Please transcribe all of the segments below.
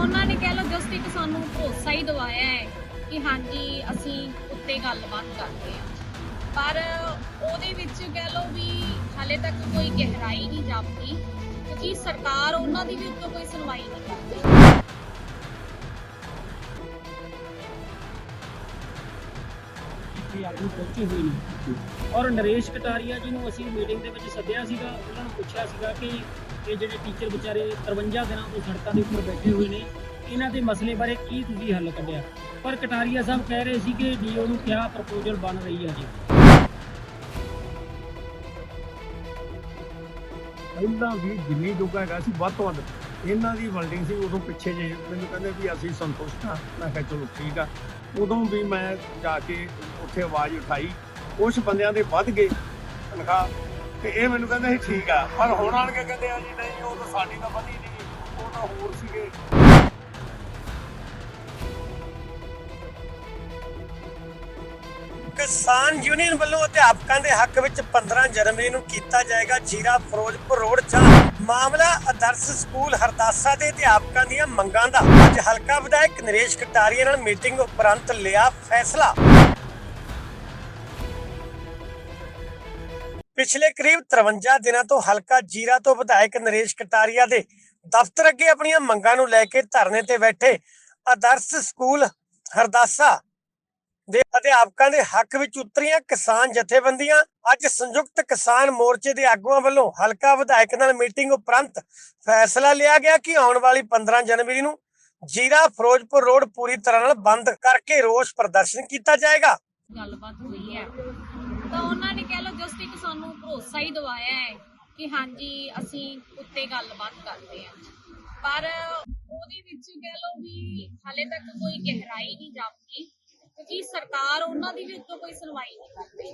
ਉਹਨਾਂ ਨੇ ਕਹਿ ਲਓ ਜਸਟ ਇੱਕ ਸਾਨੂੰ ਭਰੋਸਾ ਹੀ ਦਵਾਇਆ ਹੈ ਕਿ ਹਾਂਜੀ, ਅਸੀਂ ਉੱਤੇ ਗੱਲਬਾਤ ਕਰਦੇ ਹਾਂ। ਪਰ ਉਹਦੇ ਵਿੱਚ ਕਹਿ ਲਓ ਵੀ ਹਾਲੇ ਤੱਕ ਕੋਈ ਗਹਿਰਾਈ ਨਹੀਂ ਜਾਪਦੀ, ਕਿਉਂਕਿ ਸਰਕਾਰ ਉਹਨਾਂ ਦੀ ਵੀ ਉੱਤੋਂ ਕੋਈ ਸੁਣਵਾਈ ਨਹੀਂ ਕਰਦੀ। ਇੱਥੇ ਆਗੂ ਪਹੁੰਚੇ ਹੋਏ ਨੇ। ਔਰ ਨਰੇਸ਼ ਕਟਾਰੀਆ ਜੀ ਨੂੰ ਅਸੀਂ ਮੀਟਿੰਗ ਦੇ ਵਿੱਚ ਸੱਦਿਆ ਸੀਗਾ, ਉਹਨਾਂ ਨੂੰ ਪੁੱਛਿਆ ਸੀਗਾ ਕਿ ਇਹ ਜਿਹੜੇ ਟੀਚਰ ਵਿਚਾਰੇ 53 ਦਿਨਾਂ ਤੋਂ ਸੜਕਾਂ ਦੇ ਉੱਪਰ ਬੈਠੇ ਹੋਏ ਨੇ, ਇਹਨਾਂ ਦੇ ਮਸਲੇ ਬਾਰੇ ਕੀ ਤੁਸੀਂ ਹੱਲ ਕੱਢਿਆ? ਪਰ ਕਟਾਰੀਆ ਸਾਹਿਬ ਕਹਿ ਰਹੇ ਸੀ ਕਿ ਡੀਓ ਨੂੰ ਕਿਹਾ ਪ੍ਰਪੋਜ਼ਲ ਬਣ ਰਹੀ ਹੈ ਜੀ? ਪਹਿਲਾਂ ਵੀ ਜਿੰਨੀ ਜੋਗਾ ਹੈਗਾ ਸੀ, ਵੱਧ ਤੋਂ ਵੱਧ। ਇਹਨਾਂ ਦੀ ਵਲਡਿੰਗ ਸੀ, ਉਦੋਂ ਪਿੱਛੇ ਜੇ ਮੈਨੂੰ ਕਹਿੰਦੇ ਵੀ ਅਸੀਂ ਸੰਤੁਸ਼ਟ ਹਾਂ ਮੈਂ ਕਿਹਾ ਚਲੋ ਠੀਕ ਆ। ਉਦੋਂ ਵੀ ਮੈਂ ਜਾ ਕੇ ਉੱਥੇ ਆਵਾਜ਼ ਉਠਾਈ। ਕੁਝ ਬੰਦਿਆਂ ਦੇ ਵੱਧ ਗਏ। ਤਨਖਾਹ ਤੇ ਇਹ ਮੈਨੂੰ ਕਹਿੰਦੇ ਸੀ, ਠੀਕ ਆ। ਪਰ ਹੁਣ ਆਣ ਕੇ ਕਹਿੰਦੇ ਆ ਜੀ, ਨਹੀਂ, ਉਹ ਤਾਂ ਸਾਡੀ ਤਾਂ ਵਧੀ ਨਹੀਂ। ਉਹ ਤਾਂ ਹੋਰ ਸੀਗੇ। ਕਿਸਾਨ ਯੂਨੀਅਨ ਵੱਲੋਂ ਅਧਿਆਪਕਾਂ ਦੇ ਹੱਕ ਵਿੱਚ 15 ਜਨਵਰੀ ਨੂੰ ਕੀਤਾ ਜਾਏਗਾ ਜੀਰਾ ਫਿਰੋਜ਼ਪੁਰ ਰੋਡ ਜਾਂ। ਮਾਮਲਾ ਆਦਰਸ਼ ਸਕੂਲ ਹਰਦਾਸਾ ਦੇ ਅਧਿਆਪਕਾਂ ਦੀਆਂ ਮੰਗਾਂ ਦਾ। ਅੱਜ ਹਲਕਾ ਵਿਧਾਇਕ ਨਰੇਸ਼ ਕਟਾਰੀਆ ਨਾਲ ਮੀਟਿੰਗ ਉਪਰੰਤ ਲਿਆ ਫੈਸਲਾ। ਪਿਛਲੇ ਕਰੀਬ 53 ਦਿਨਾਂ ਤੋਂ ਹਲਕਾ ਜੀਰਾ ਤੋਂ ਵਿਧਾਇਕ ਨਰੇਸ਼ ਕਟਾਰੀਆ ਦੇ ਦਫ਼ਤਰ ਅੱਗੇ ਆਪਣੀਆਂ ਮੰਗਾਂ ਨੂੰ ਲੈ ਕੇ ਧਰਨੇ ਤੇ ਬੈਠੇ ਆਦਰਸ਼ ਸਕੂਲ ਹਰਦਾਸਾ ਦੇ ਅਧਿਆਪਕਾਂ ਦੇ ਹੱਕ ਵਿੱਚ ਉਤਰੀਆਂ ਕਿਸਾਨ ਜਥੇਬੰਦੀਆਂ, ਅੱਜ ਸੰਯੁਕਤ ਕਿਸਾਨ ਮੋਰਚੇ ਦੇ ਆਗੂਆਂ ਵੱਲੋਂ ਹਲਕਾ ਵਿਧਾਇਕ ਨਾਲ ਮੀਟਿੰਗ ਉਪਰੰਤ ਫੈਸਲਾ ਲਿਆ ਗਿਆ ਕਿ ਆਉਣ ਵਾਲੀ 15 ਜਨਵਰੀ ਨੂੰ ਜੀਰਾ ਫਿਰੋਜ਼ਪੁਰ ਰੋਡ ਪੂਰੀ ਤਰ੍ਹਾਂ ਨਾਲ ਬੰਦ ਕਰਕੇ ਰੋਸ ਪ੍ਰਦਰਸ਼ਨ ਕੀਤਾ ਜਾਏਗਾ। ਗੱਲਬਾਤ ਹੋਈ ਹੈ। ਤਾਂ ਉਹਨਾਂ ਨੇ ਕਹਿ ਲਓ ਜਸਟ ਇੱਕ ਸਾਨੂੰ ਭਰੋਸਾ ਹੀ ਦਵਾਇਆ ਹੈ ਕਿ ਹਾਂਜੀ, ਅਸੀਂ ਉੱਤੇ ਗੱਲਬਾਤ ਕਰਦੇ ਹਾਂ। ਪਰ ਉਹਦੇ ਵਿੱਚ ਕਹਿ ਲਓ ਵੀ ਹਾਲੇ ਤੱਕ ਕੋਈ ਗਹਿਰਾਈ ਨਹੀਂ ਜਾਪਦੀ, ਕਿਉਂਕਿ ਸਰਕਾਰ ਉਹਨਾਂ ਦੀ ਵੀ ਉੱਤੋਂ ਕੋਈ ਸੁਣਵਾਈ ਨਹੀਂ ਕਰਦੀ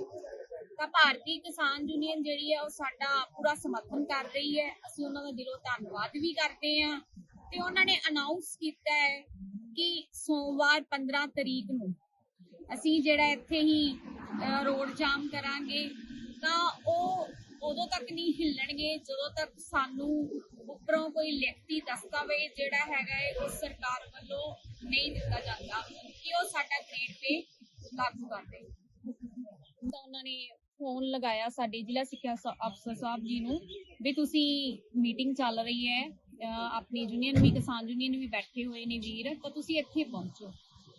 ਤਾਂ ਭਾਰਤੀ ਕਿਸਾਨ ਯੂਨੀਅਨ ਜਿਹੜੀ ਹੈ ਉਹ ਸਾਡਾ ਪੂਰਾ ਸਮਰਥਨ ਕਰ ਰਹੀ ਹੈ। ਅਸੀਂ ਉਹਨਾਂ ਦਾ ਦਿਲੋਂ ਧੰਨਵਾਦ ਵੀ ਕਰਦੇ ਹਾਂ। ਤੇ ਉਹਨਾਂ ਨੇ ਅਨਾਉਂਸ ਕੀਤਾ ਹੈ ਕਿ ਸੋਮਵਾਰ 15 ਤਰੀਕ ਨੂੰ ਅਸੀਂ ਜਿਹੜਾ ਇੱਥੇ ਹੀ ਰੋਡ ਜਾਮ ਕਰਾਂਗੇ, ਤਾਂ ਉਹ ਉਦੋਂ ਤੱਕ ਨਹੀਂ ਹਿੱਲਣਗੇ ਜਦੋਂ ਤੱਕ ਸਾਨੂੰ ਉੱਪਰੋਂ ਕੋਈ ਲਿਖਤੀ ਦਸਤਾਵੇਜ਼ ਜਿਹੜਾ ਹੈਗਾ ਹੈ, ਉਹ ਸਰਕਾਰ ਵੱਲੋਂ ਨਹੀਂ ਦਿੱਤਾ ਜਾਂਦਾ ਕਿ ਉਹ ਸਾਡਾ ਗ੍ਰੇਡ ਪੇ ਲਾਗੂ ਕਰ ਤਾਂ ਉਹਨਾਂ ਨੇ ਫੋਨ ਲਗਾਇਆ ਸਾਡੇ ਜ਼ਿਲ੍ਹਾ ਸਿੱਖਿਆ ਅਫਸਰ ਸਾਹਿਬ ਜੀ ਨੂੰ ਵੀ ਤੁਸੀਂ ਮੀਟਿੰਗ ਚੱਲ ਰਹੀ ਹੈ ਆਪਣੀ ਯੂਨੀਅਨ ਵੀ, ਕਿਸਾਨ ਯੂਨੀਅਨ ਵੀ ਬੈਠੇ ਹੋਏ ਨੇ ਵੀਰ, ਤਾਂ ਤੁਸੀਂ ਇੱਥੇ ਪਹੁੰਚੋ।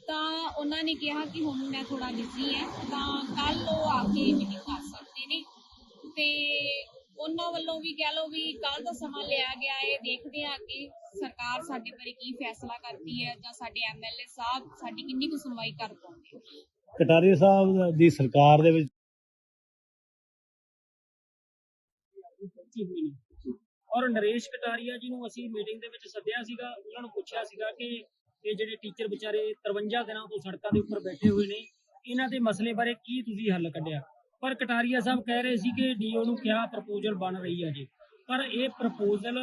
ਤਾਂ ਉਹਨਾਂ ਨੇ ਕਿਹਾ ਕਿ ਹੁਣ ਮੈਂ ਥੋੜਾ ਬਿਜ਼ੀ ਹਾਂ ਤਾਂ ਕੱਲ ਉਹ ਆ ਕੇ ਮੀਟਿੰਗ ਕਰ ਸਕਦੇ ਨੇ। ਤੇ ਉਹਨਾਂ ਵੱਲੋਂ ਵੀ ਕਹਿ ਲਓ ਵੀ ਕੱਲ ਦਾ ਸਮਾਂ ਲਿਆ ਗਿਆ ਹੈ ਦੇਖਦੇ ਹਾਂ ਕਿ ਸਰਕਾਰ ਸਾਡੇ ਬਾਰੇ ਕੀ ਫੈਸਲਾ ਕਰਦੀ ਹੈ ਜਾਂ ਸਾਡੇ ਐਮਐਲਏ ਸਾਹਿਬ ਸਾਡੀ ਕਿੰਨੀ ਕੁ ਸੁਣਵਾਈ ਕਰ ਪਾਉਂਦੇ ਕਟਾਰੀਆ ਸਾਹਿਬ ਦੀ ਸਰਕਾਰ ਦੇ ਵਿੱਚ ਔਰ ਨਰੇਸ਼ ਕਟਾਰੀਆ ਜੀ ਨੂੰ ਅਸੀਂ ਮੀਟਿੰਗ ਦੇ ਵਿੱਚ ਸੱਦਿਆ ਸੀਗਾ ਉਹਨਾਂ ਨੂੰ ਪੁੱਛਿਆ ਸੀਗਾ ਕਿ ਇਹ ਜਿਹੜੇ ਟੀਚਰ ਵਿਚਾਰੇ 53 ਦਿਨਾਂ ਤੋਂ ਸੜਕਾਂ ਦੇ ਉੱਪਰ ਬੈਠੇ ਹੋਏ ਨੇ, ਇਹਨਾਂ ਦੇ ਮਸਲੇ ਬਾਰੇ ਕੀ ਤੁਸੀਂ ਹੱਲ ਕੱਢਿਆ? ਪਰ ਕਟਾਰੀਆ ਸਾਹਿਬ ਕਹਿ ਰਹੇ ਸੀ ਕਿ ਡੀਓ ਨੂੰ ਕਿਹਾ ਪ੍ਰਪੋਜ਼ਲ ਬਣ ਰਹੀ ਹੈ ਜੀ? ਪਰ ਇਹ ਪ੍ਰਪੋਜ਼ਲ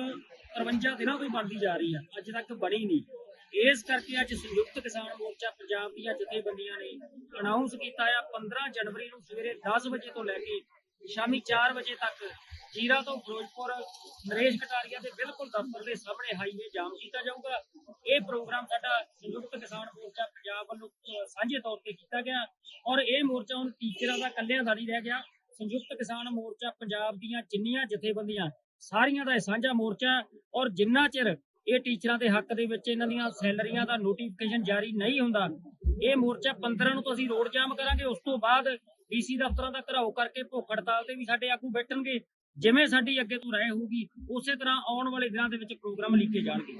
53 ਦਿਨਾਂ ਤੋਂ ਹੀ ਬਣਦੀ ਜਾ ਰਹੀ ਹੈ ਅੱਜ ਤੱਕ ਬਣੀ ਨਹੀਂ। ਇਸ ਕਰਕੇ ਅੱਜ ਸੰਯੁਕਤ ਕਿਸਾਨ ਮੋਰਚਾ ਪੰਜਾਬ ਦੀਆਂ ਜਥੇਬੰਦੀਆਂ ਨੇ ਅਨਾਉਂਸ ਕੀਤਾ ਆ 15 ਜਨਵਰੀ ਨੂੰ ਸਵੇਰੇ 10 ਵਜੇ ਤੋਂ ਲੈ ਕੇ ਸ਼ਾਮੀ 4 ਵਜੇ ਤੱਕ ਜੀਰਾ ਤੋਂ ਫਿਰੋਜ਼ਪੁਰ, ਨਰੇਸ਼ ਕਟਾਰੀਆ ਦੇ ਬਿਲਕੁਲ ਦਫ਼ਤਰ ਦੇ ਸਾਹਮਣੇ ਹਾਈਵੇ ਜਾਮ ਕੀਤਾ ਜਾਊਗਾ। ਇਹ ਪ੍ਰੋਗਰਾਮ ਸਾਡਾ ਸੰਯੁਕਤ ਕਿਸਾਨ ਮੋਰਚਾ ਪੰਜਾਬ ਵੱਲੋਂ ਸਾਂਝੇ ਤੌਰ ਤੇ ਕੀਤਾ ਗਿਆ। ਔਰ ਇਹ ਮੋਰਚਾ ਹੁਣ ਟੀਚਰਾਂ ਦਾ ਇਕੱਲਿਆਂ ਦਾ ਨਹੀਂ ਰਹਿ ਗਿਆ। ਸੰਯੁਕਤ ਕਿਸਾਨ ਮੋਰਚਾ ਪੰਜਾਬ ਦੀਆਂ ਜਿੰਨੀਆਂ ਜਥੇਬੰਦੀਆਂ, ਸਾਰੀਆਂ ਦਾ ਇਹ ਸਾਂਝਾ ਮੋਰਚਾ ਔਰ ਜਿੰਨਾ ਚਿਰ ਇਹ ਟੀਚਰਾਂ ਦੇ ਹੱਕ ਦੇ ਵਿੱਚ ਇਹਨਾਂ ਦੀਆਂ ਸੈਲਰੀਆਂ ਦਾ ਨੋਟੀਫਿਕੇਸ਼ਨ ਜਾਰੀ ਨਹੀਂ ਹੁੰਦਾ, ਇਹ ਮੋਰਚਾ 15 ਨੂੰ ਤਾਂ ਅਸੀਂ ਰੋਡ ਜਾਮ ਕਰਾਂਗੇ। ਉਸ ਤੋਂ ਬਾਅਦ ਡੀਸੀ ਦਫ਼ਤਰਾਂ ਦਾ ਘਰਾਓ ਕਰਕੇ ਭੁੱਖ ਹੜਤਾਲ ਤੇ ਵੀ ਸਾਡੇ ਆਗੂ ਬੈਠਣਗੇ। ਜਿਵੇਂ ਸਾਡੀ ਅੱਗੇ ਤੋਂ ਰਾਏ ਹੋਊਗੀ ਉਸੇ ਤਰ੍ਹਾਂ ਆਉਣ ਵਾਲੇ ਦਿਨਾਂ ਦੇ ਵਿੱਚ ਪ੍ਰੋਗਰਾਮ ਲਿਖੇ ਜਾਣਗੇ।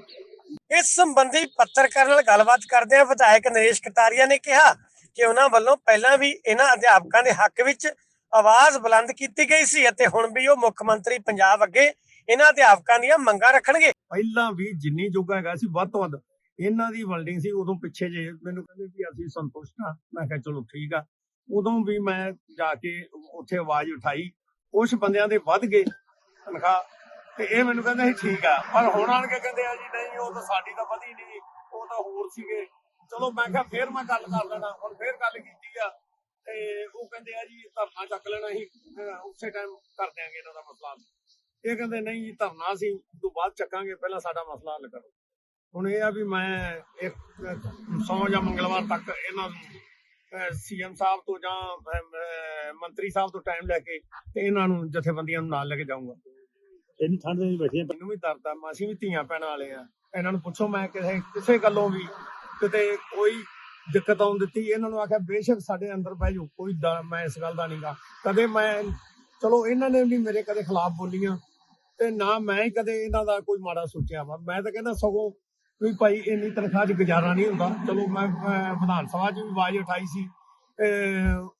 ਇਸ ਸੰਬੰਧੀ ਪੱਤਰਕਾਰ ਨਾਲ ਗੱਲਬਾਤ ਕਰਦਿਆਂ ਵਿਧਾਇਕ ਨਰੇਸ਼ ਕਟਾਰੀਆ ਨੇ ਕਿਹਾ ਕਿ ਉਹਨਾਂ ਵੱਲੋਂ ਪਹਿਲਾਂ ਵੀ ਇਹਨਾਂ ਅਧਿਆਪਕਾਂ ਦੇ ਹੱਕ ਵਿੱਚ ਆਵਾਜ਼ ਬੁਲੰਦ ਕੀਤੀ ਗਈ ਸੀ ਅਤੇ ਹੁਣ ਵੀ ਉਹ ਮੁੱਖ ਮੰਤਰੀ ਪੰਜਾਬ ਅੱਗੇ ਇਹਨਾਂ ਅਧਿਆਪਕਾਂ ਦੀਆਂ ਮੰਗਾਂ ਰੱਖਣਗੇ। ਪਹਿਲਾਂ ਵੀ ਜਿੰਨੀ ਜੋਗਾ ਹੈਗਾ ਸੀ ਵੱਧ ਤੋਂ ਵੱਧ ਇਹਨਾਂ ਦੀ ਵਲਡਿੰਗ ਸੀ ਉਦੋਂ ਪਿੱਛੇ ਜੇ ਮੈਨੂੰ ਕਹਿੰਦੇ ਵੀ ਅਸੀਂ ਸੰਤੁਸ਼ਟ ਹਾਂ। ਮੈਂ ਕਿਹਾ ਚਲੋ ਠੀਕ ਆ। ਉਦੋਂ ਵੀ ਮੈਂ ਜਾ ਕੇ ਉੱਥੇ ਆਵਾਜ਼ ਉਠਾਈ ਕੁਝ ਬੰਦਿਆਂ ਦੇ ਵੱਧ ਗਏ ਤਨਖਾਹ, ਤੇ ਇਹ ਮੈਨੂੰ ਕਹਿੰਦੇ ਸੀ ਠੀਕ ਆ। ਪਰ ਹੁਣ ਆਣ ਕੇ ਕਹਿੰਦੇ ਆ ਜੀ, ਨਹੀਂ, ਉਹ ਤਾਂ ਸਾਡੀ ਤਾਂ ਵਧੀ ਨਹੀਂ ਉਹ ਤਾਂ ਹੋਰ ਸੀਗੇ। ਚਲੋ ਮੈਂ ਕਿਹਾ ਫੇਰ ਮੈਂ ਗੱਲ ਕਰ ਲੈਣਾ, ਹੁਣ ਫੇਰ ਗੱਲ ਕੀਤੀ ਆ। ਤੇ ਉਹ ਕਹਿੰਦੇ ਆ ਜੀ, ਧਰਨਾ ਚੱਕ ਲੈਣਾ ਸੀ ਉਸੇ ਟਾਈਮ ਕਰ ਦਿਆਂਗੇ ਇਹਨਾਂ ਦਾ ਮਸਲਾ। ਹੱਲ। ਇਹ ਕਹਿੰਦੇ, ਨਹੀਂ ਜੀ, ਧਰਨਾ ਅਸੀਂ ਤੋਂ ਬਾਅਦ ਚੱਕਾਂਗੇ, ਪਹਿਲਾਂ ਸਾਡਾ ਮਸਲਾ ਹੱਲ ਕਰੋ। ਹੁਣ ਇਹ ਆ ਵੀ ਮੈਂ ਇੱਕ ਸੌ ਜਾਂ ਮੰਗਲਵਾਰ ਤੱਕ ਇਹਨਾਂ ਨੂੰ ਸੀਐਮ ਸਾਹਿਬ ਤੋਂ ਜਾਂ ਮੰਤਰੀ ਸਾਹਿਬ ਤੋਂ ਟਾਈਮ ਲੈ ਕੇ ਤੇ ਇਹਨਾਂ ਨੂੰ ਜਥੇਬੰਦੀਆਂ ਨੂੰ ਨਾਲ ਲੈ ਕੇ ਜਾਊਂਗਾ। ਇੰਨੀ ਠੰਡ ਦੇ ਵਿੱਚ ਬੈਠੇ ਮੈਨੂੰ ਵੀ ਦਰਦ ਆ ਅਸੀਂ ਵੀ ਧੀਆਂ ਭੈਣਾਂ ਵਾਲੇ ਆ। ਇਹਨਾਂ ਨੂੰ ਪੁੱਛੋ ਮੈਂ ਕਿਸੇ ਕਿਸੇ ਗੱਲੋਂ ਵੀ ਕਿਤੇ ਕੋਈ ਦਿੱਕਤ ਆਉਣ ਦਿੱਤੀ ਇਹਨਾਂ ਨੂੰ ਆਖਿਆ ਬੇਸ਼ੱਕ ਸਾਡੇ ਅੰਦਰ ਬਹਿ ਜਾਓ ਕੋਈ ਮੈਂ ਇਸ ਗੱਲ ਦਾ ਨਹੀਂਗਾ ਕਦੇ ਮੈਂ ਚਲੋ ਇਹਨਾਂ ਨੇ ਵੀ ਮੇਰੇ ਕਦੇ ਖਿਲਾਫ ਬੋਲੀਆਂ ਤੇ ਨਾ ਮੈਂ ਕਦੇ ਇਹਨਾਂ ਦਾ ਕੋਈ ਮਾੜਾ ਸੋਚਿਆ ਵਾ। ਮੈਂ ਤਾਂ ਕਹਿੰਦਾ ਸਗੋਂ ਵੀ ਭਾਈ ਇੰਨੀ ਤਨਖਾਹ 'ਚ ਗੁਜ਼ਾਰਾ ਨਹੀਂ ਹੁੰਦਾ। ਚਲੋ ਮੈਂ ਵਿਧਾਨ ਸਭਾ 'ਚ ਵੀ ਆਵਾਜ਼ ਉਠਾਈ ਸੀ।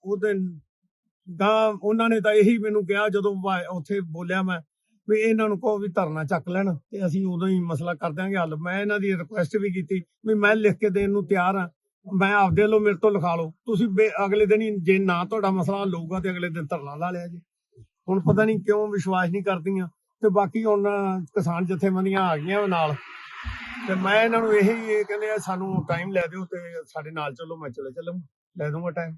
ਉਹਦੇ ਗਾਂ ਉਹਨਾਂ ਨੇ ਤਾਂ ਇਹੀ ਮੈਨੂੰ ਕਿਹਾ ਜਦੋਂ ਉੱਥੇ ਬੋਲਿਆ ਮੈਂ ਵੀ ਇਹਨਾਂ ਨੂੰ ਕਹੋ ਵੀ ਧਰਨਾ ਚੱਕ ਲੈਣ ਤੇ ਅਸੀਂ ਉਦੋਂ ਹੀ ਮਸਲਾ ਕਰ ਦਿਆਂਗੇ ਹੱਲ। ਮੈਂ ਇਹਨਾਂ ਦੀ ਰਿਕੁਐਸਟ ਵੀ ਕੀਤੀ ਵੀ ਮੈਂ ਲਿਖ ਕੇ ਦੇਣ ਨੂੰ ਤਿਆਰ ਹਾਂ। ਮੈਂ ਆਪਦੇ ਵੱਲੋਂ ਮੇਰੇ ਤੋਂ ਲਿਖਾ ਲਓ। ਤੁਸੀਂ ਅਗਲੇ ਦਿਨ ਹੀ ਜੇ ਨਾ ਤੁਹਾਡਾ ਮਸਲਾ ਹੱਲ ਤੇ ਅਗਲੇ ਦਿਨ ਧਰਨਾ ਲਾ ਲਿਆ ਜੀ। ਹੁਣ ਪਤਾ ਨਹੀਂ ਕਿਉਂ ਵਿਸ਼ਵਾਸ ਨਹੀਂ ਕਰਦੀਆਂ। ਤੇ ਬਾਕੀ ਹੁਣ ਕਿਸਾਨ ਜਥੇਬੰਦੀਆਂ ਆ ਗਈਆਂ ਨਾਲ। ਤੇ ਮੈਂ ਇਹਨਾਂ ਨੂੰ ਇਹੀ ਕਹਿੰਦੇ ਆ, ਸਾਨੂੰ ਟਾਈਮ ਲੈ ਦਿਓ ਤੇ ਸਾਡੇ ਨਾਲ ਚੱਲੋ, ਮੈਂ ਚਲੇ ਚੱਲੂੰ ਲੈ ਦੂੰਗਾ ਟਾਈਮ